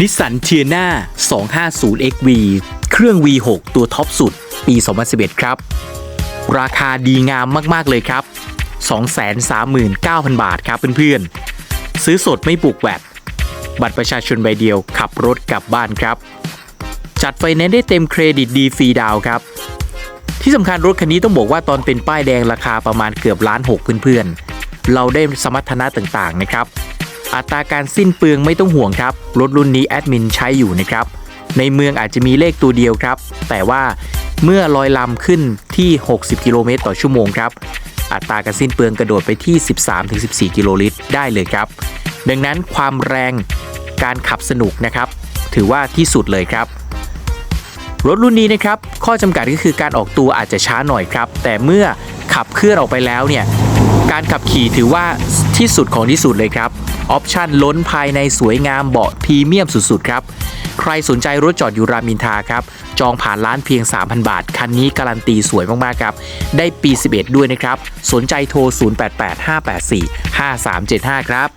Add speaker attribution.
Speaker 1: นิสสันเทียนา 250XV เครื่อง V6 ตัวท็อปสุด ปี 2011 ครับ ราคาดีงามมาก ๆ เลยครับ 239,000 บาทครับเพื่อนๆ ซื้อสดไม่ปลูกแวดบัตรประชาชนใบเดียวขับรถกลับบ้านครับ จัดไฟแนนซ์ได้เต็มเครดิตดีฟรีดาวครับ ที่สำคัญรถคันนี้ต้องบอกว่าตอนเป็นป้ายแดงราคาประมาณเกือบล้านหกเพื่อนๆ เราได้สมรรถนะต่างๆนะครับ อัตราการสิ้นเปลืองไม่ต้องห่วงครับ รถรุ่นนี้แอดมินใช้อยู่นะครับ ในเมืองอาจจะมีเลขตัวเดียวครับ แต่ว่าเมื่อลอยลำขึ้นที่ 60 กิโลเมตรต่อชั่วโมงครับ อัตราการสิ้นเปลืองกระโดดไปที่ 13-14 กิโลลิตรได้เลยครับ ดังนั้นความแรงการขับสนุกนะครับ ถือว่าที่สุดเลยครับ รถรุ่นนี้นะครับ ข้อจำกัดก็คือการออกตัวอาจจะช้าหน่อยครับ แต่เมื่อขับเคลื่อนออกไปแล้วเนี่ย การขับขี่ถือว่าที่สุดของที่สุดเลยครับ ออปชั่นล้นภายในสวยงามเบาะพรีเมียมสุดๆครับ ใครสนใจรถจอดอยู่รามินทาครับ จองผ่านร้านเพียง 3,000 บาท คันนี้การันตีสวยมากๆครับ ได้ปี 11 ด้วยนะครับ สนใจโทร 0885845375 ครับ